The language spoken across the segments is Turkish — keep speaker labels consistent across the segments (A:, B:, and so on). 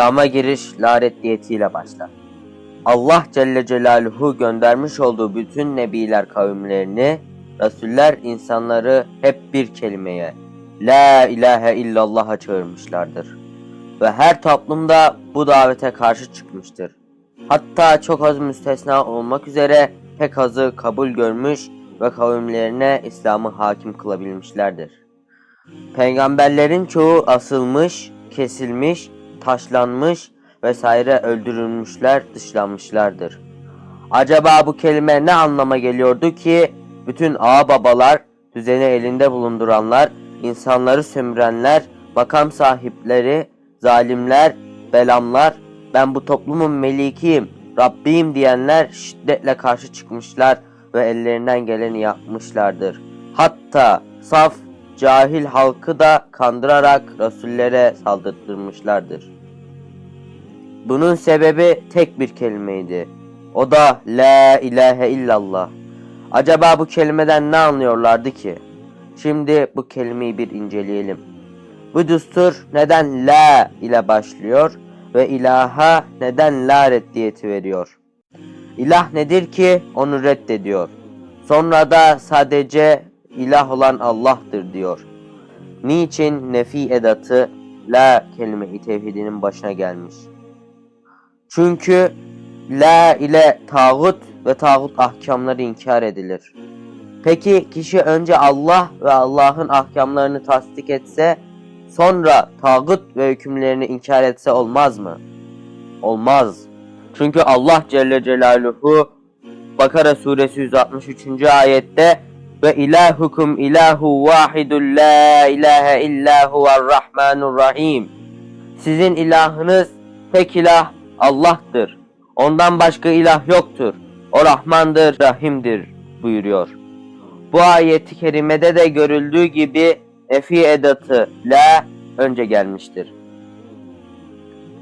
A: İslam'a giriş lareddiyetiyle başlar. Allah Celle Celaluhu göndermiş olduğu bütün nebiler kavimlerini, Resuller insanları hep bir kelimeye, La ilahe illallah'a çağırmışlardır. Ve her toplumda bu davete karşı çıkmıştır. Hatta çok az müstesna olmak üzere pek azı kabul görmüş ve kavimlerine İslam'ı hakim kılabilmişlerdir. Peygamberlerin çoğu asılmış, kesilmiş, taşlanmış vesaire öldürülmüşler, dışlanmışlardır. Acaba bu kelime ne anlama geliyordu ki bütün ağa babalar, düzeni elinde bulunduranlar, insanları sömürenler, makam sahipleri, zalimler, belamlar, ben bu toplumun melikiyim, Rabbim diyenler şiddetle karşı çıkmışlar ve ellerinden geleni yapmışlardır. Hatta saf, cahil halkı da kandırarak rasullere saldırtırmışlardır. Bunun sebebi tek bir kelimeydi. O da La ilahe illallah. Acaba bu kelimeden ne anlıyorlardı ki? Şimdi bu kelimeyi bir inceleyelim. Bu düstur neden La ile başlıyor ve ilaha neden La reddiyeti veriyor? İlah nedir ki onu reddediyor. Sonra da sadece ilah olan Allah'tır diyor. Niçin nefi edatı La kelime-i tevhidinin başına gelmiş? Çünkü La ile tağut ve tağut ahkamları inkar edilir. Peki kişi önce Allah ve Allah'ın ahkamlarını tasdik etse, sonra tağut ve hükümlerini inkar etse olmaz mı? Olmaz. Çünkü Allah Celle Celaluhu Bakara suresi 163. ayette ve ilahukum ilahu vahidun la ilahe illa huver rahmanur rahim. Sizin ilahınız tek ilah Allah'tır. Ondan başka ilah yoktur. O Rahmandır, Rahim'dir buyuruyor. Bu ayeti kerimede de görüldüğü gibi efi edatı la önce gelmiştir.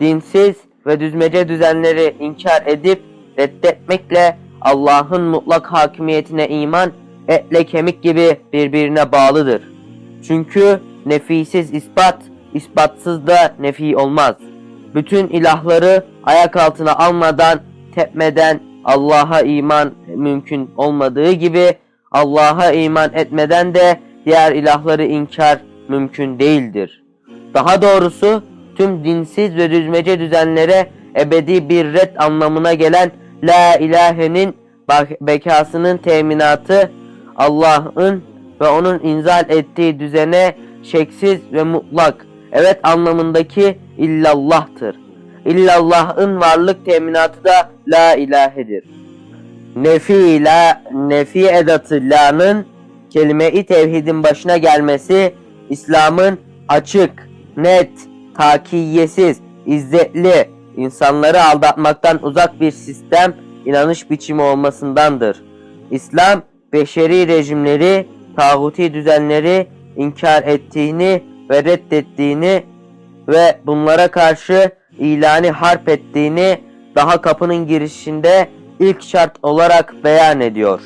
A: Dinsiz ve düzmece düzenleri inkar edip reddetmekle Allah'ın mutlak hakimiyetine iman etle kemik gibi birbirine bağlıdır. Çünkü nefisiz ispat, ispatsız da nefi olmaz. Bütün ilahları ayak altına almadan, tepmeden Allah'a iman mümkün olmadığı gibi Allah'a iman etmeden de diğer ilahları inkar mümkün değildir. Daha doğrusu tüm dinsiz ve düzmece düzenlere ebedi bir red anlamına gelen La ilahe'nin bekasının teminatı Allah'ın ve onun inzal ettiği düzene şeksiz ve mutlak evet anlamındaki illallah'tır. İllallah'ın varlık teminatı da la ilahedir. Nefi la nefi edatı la'nın kelime-i tevhidin başına gelmesi İslam'ın açık, net, takiyesiz, izzetli, insanları aldatmaktan uzak bir sistem, inanış biçimi olmasındandır. İslam, beşeri rejimleri, tağuti düzenleri inkar ettiğini ve reddettiğini ve bunlara karşı ilani harp ettiğini daha kapının girişinde ilk şart olarak beyan ediyor.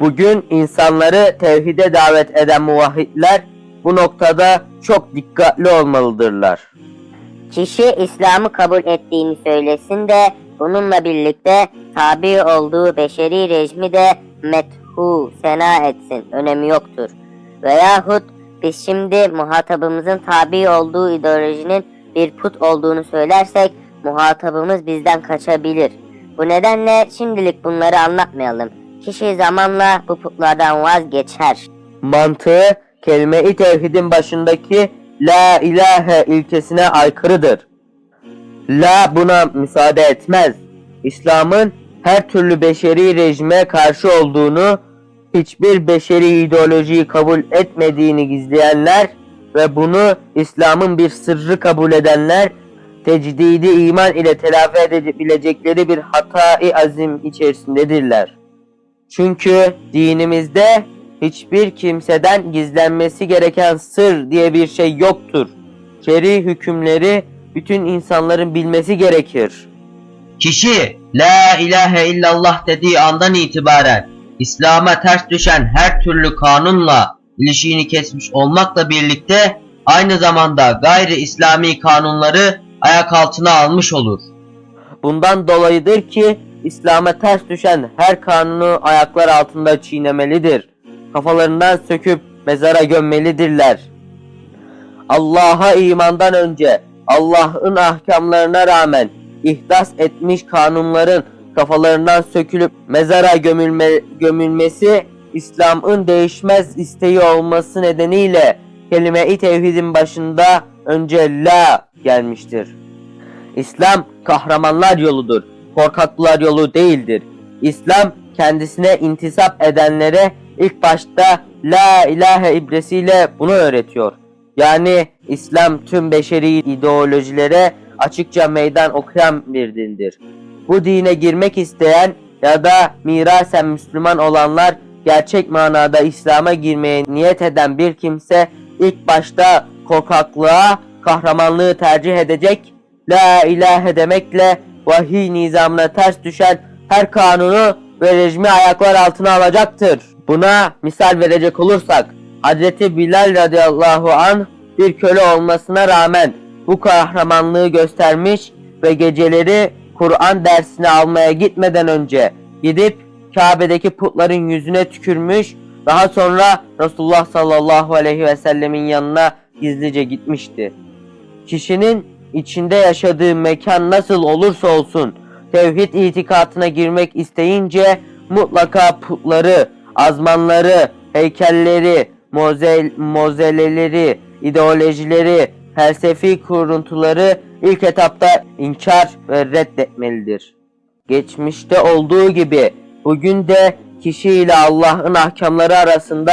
A: Bugün insanları tevhide davet eden muvahhidler bu noktada çok dikkatli olmalıdırlar.
B: Kişi İslam'ı kabul ettiğini söylesin de bununla birlikte tabi olduğu beşeri rejimi de methu sena etsin. Önemi yoktur. Veyahut biz şimdi muhatabımızın tabi olduğu ideolojinin bir put olduğunu söylersek muhatabımız bizden kaçabilir. Bu nedenle şimdilik bunları anlatmayalım. Kişi zamanla bu putlardan vazgeçer.
A: Mantığı kelime-i tevhidin başındaki la ilahe ilkesine aykırıdır. La buna müsaade etmez. İslam'ın her türlü beşeri rejime karşı olduğunu, hiçbir beşeri ideolojiyi kabul etmediğini gizleyenler ve bunu İslam'ın bir sırrı kabul edenler, tecdidi iman ile telafi edebilecekleri bir hatai azim içerisindedirler. Çünkü dinimizde hiçbir kimseden gizlenmesi gereken sır diye bir şey yoktur. Şer'i hükümleri bütün insanların bilmesi gerekir.
C: Kişi La ilahe illallah dediği andan itibaren İslam'a ters düşen her türlü kanunla ilişiğini kesmiş olmakla birlikte aynı zamanda gayri İslami kanunları ayak altına almış olur.
A: Bundan dolayıdır ki İslam'a ters düşen her kanunu ayaklar altında çiğnemelidir. Kafalarından söküp mezara gömmelidirler. Allah'a imandan önce Allah'ın ahkamlarına rağmen ihdas etmiş kanunların kafalarından sökülüp mezara gömülme, gömülmesi İslam'ın değişmez isteği olması nedeniyle kelime-i tevhidin başında önce la gelmiştir. İslam kahramanlar yoludur. Korkaklar yolu değildir. İslam kendisine intisap edenlere ilk başta La ilahe ibresiyle bunu öğretiyor. Yani İslam tüm beşeri ideolojilere açıkça meydan okuyan bir dindir. Bu dine girmek isteyen ya da mirasen Müslüman olanlar gerçek manada İslam'a girmeye niyet eden bir kimse ilk başta korkaklığa, kahramanlığı tercih edecek La ilahe demekle vahiy nizamına ters düşen her kanunu ve rejimi ayaklar altına alacaktır. Buna misal verecek olursak Hazreti Bilal radıyallahu an bir köle olmasına rağmen bu kahramanlığı göstermiş ve geceleri Kur'an dersini almaya gitmeden önce gidip Kabe'deki putların yüzüne tükürmüş daha sonra Resulullah sallallahu aleyhi ve sellemin yanına gizlice gitmişti. Kişinin içinde yaşadığı mekan nasıl olursa olsun tevhid itikatına girmek isteyince mutlaka putları, azmanları, heykelleri, mozel, mozeleleri, ideolojileri, felsefi kuruntuları ilk etapta inkar ve reddetmelidir. Geçmişte olduğu gibi bugün de kişi ile Allah'ın ahkamları arasında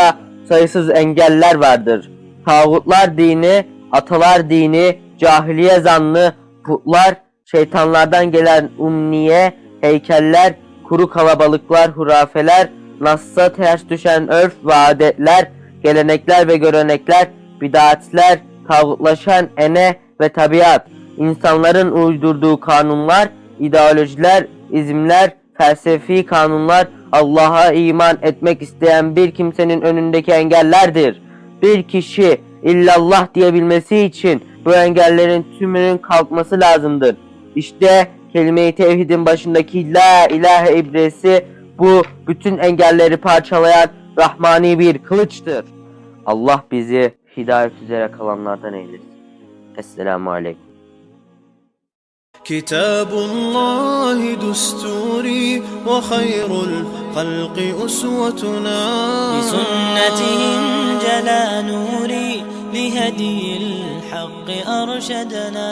A: sayısız engeller vardır. Tağutlar dini, atalar dini, cahiliye zanlı, putlar, şeytanlardan gelen umniye, heykeller, kuru kalabalıklar, hurafeler, Nas'a ters düşen örf ve adetler, gelenekler ve görenekler, bidatler, tağutlaşan ene ve tabiat, insanların uydurduğu kanunlar, ideolojiler, izimler, felsefi kanunlar, Allah'a iman etmek isteyen bir kimsenin önündeki engellerdir. Bir kişi illallah diyebilmesi için bu engellerin tümünün kalkması lazımdır. İşte kelime-i tevhidin başındaki la ilahe ibresi bu bütün engelleri parçalayan rahmani bir kılıçtır. Allah bizi hidayet üzere kalanlardan eylesin. Esselamu Aleyküm.
D: كتاب الله دستوري وخير الخلق أسوتنا.
E: بسنته جلا نوري لهدي الحق أرشدنا.